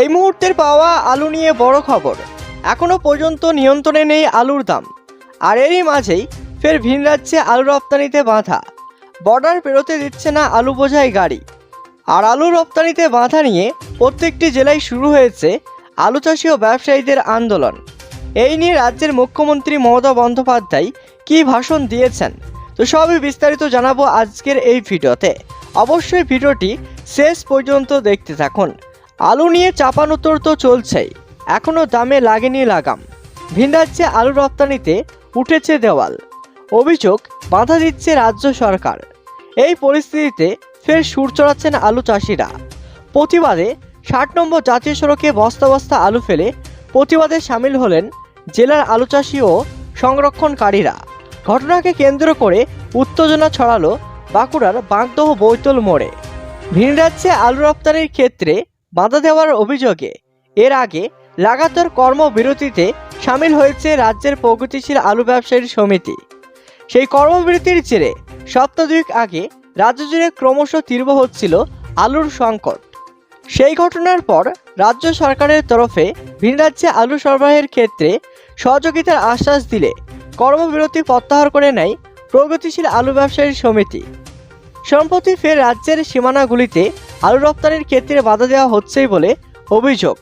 এই মুহূর্তের পাওয়া আলু নিয়ে বড় খবর। এখনও পর্যন্ত নিয়ন্ত্রণে নেই আলুর দাম। আর এরই মাঝেই ফের ভিন রাজ্যে আলু রপ্তানিতে বাধা। বর্ডার পেরোতে দিচ্ছে না আলু বোঝাই গাড়ি। আর আলু রপ্তানিতে বাধা নিয়ে প্রত্যেকটি জেলায় শুরু হয়েছে আলু চাষি ও ব্যবসায়ীদের আন্দোলন। এই নিয়ে রাজ্যের মুখ্যমন্ত্রী মমতা বন্দ্যোপাধ্যায় কী ভাষণ দিয়েছেন, তো সবই বিস্তারিত জানাব আজকের এই ভিডিওতে। অবশ্যই ভিডিওটি শেষ পর্যন্ত দেখতে থাকুন। আলু নিয়ে চাপানোতর তো চলছেই এখনও দামে লাগেনি লাগাম। ভিন রাজ্যে আলু রপ্তানিতে উঠেছে দেওয়াল। অভিযোগ, বাধা দিচ্ছে রাজ্য সরকার। এই পরিস্থিতিতে ফের সুর চড়াচ্ছেন আলু চাষিরা। প্রতিবাদে ষাট নম্বর জাতীয় সড়কে বস্তা বস্তা আলু ফেলে প্রতিবাদে সামিল হলেন জেলার আলু চাষি ও সংরক্ষণকারীরা। ঘটনাকে কেন্দ্র করে উত্তেজনা ছড়ালো বাঁকুড়ার বাগদহ বৈতল মোড়ে। ভিন রাজ্যে আলু রপ্তানির ক্ষেত্রে বাধা দেওয়ার অভিযোগে। এর আগে লাগাতার কর্মবিরতিতে সামিল হয়েছে রাজ্যের প্রগতিশীল আলু ব্যবসায়ী সমিতি। সেই কর্মবিরতির জেরে সপ্তাহ আগে রাজ্য জুড়ে ক্রমশ তীব্র হচ্ছিল আলুর সংকট। সেই ঘটনার পর রাজ্য সরকারের তরফে ভিন রাজ্যে আলু সরবরাহের ক্ষেত্রে সহযোগিতার আশ্বাস দিলে কর্মবিরতি প্রত্যাহার করে নেয় প্রগতিশীল আলু ব্যবসায়ী সমিতি। সম্প্রতি ফের রাজ্যের সীমানাগুলিতে আলু রপ্তানির ক্ষেত্রে বাধা দেওয়া হচ্ছেই বলে অভিযোগ।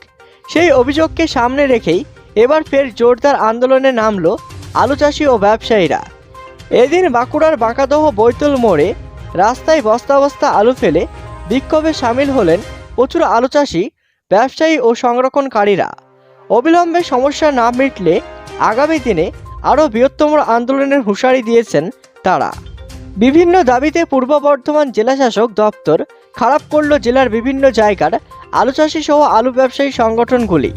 সেই অভিযোগকে সামনে রেখেই এবার ফের জোরদার আন্দোলনে নামলো আলু চাষি ও ব্যবসায়ীরা। এদিন বাঁকুড়ার বাঁকাদহ বৈতল মোড়ে রাস্তায় বস্তা বস্তা আলু ফেলে বিক্ষোভে সামিল হলেন প্রচুর আলু চাষি, ব্যবসায়ী ও সংরক্ষণকারীরা। অবিলম্বে সমস্যা না মিটলে আগামী দিনে আরও বৃহত্তম আন্দোলনের হুঁশারি দিয়েছেন তারা। বিভিন্ন দাবিতে পূর্ব বর্ধমান জেলাশাসক দপ্তর খারাপ করল জেলার বিভিন্ন জায়গার আলু চাষি সহ আলু ব্যবসায়ী সংগঠনগুলি।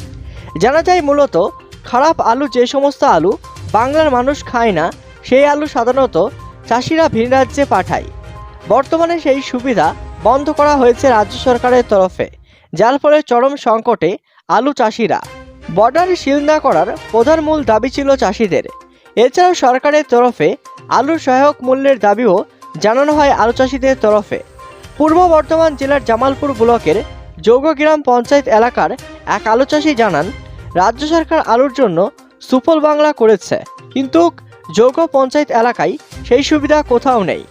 জানা যায় মূলত, খারাপ আলু যে সমস্ত আলু বাংলার মানুষ খায় না, সেই আলু সাধারণত চাষিরা ভিন রাজ্যে পাঠায়। বর্তমানে সেই সুবিধা বন্ধ করা হয়েছে রাজ্য সরকারের তরফে, যার ফলে চরম সংকটে আলু চাষিরা। বর্ডার সিল না করার প্রধান মূল দাবি ছিল চাষিদের। এছাড়াও সরকারের তরফে আলুর সহায়ক মূল্যের দাবিও জানানো হয় আলু চাষিদের তরফে। পূর্ব বর্ধমান জেলার জামালপুর ব্লকের যোগগ্রাম পঞ্চায়েত এলাকার এক আলু চাষি জানান, রাজ্য সরকার আলুর জন্য সুফল বাংলা করেছে, কিন্তু যৌগ পঞ্চায়েত এলাকায় সেই সুবিধা কোথাও নেই।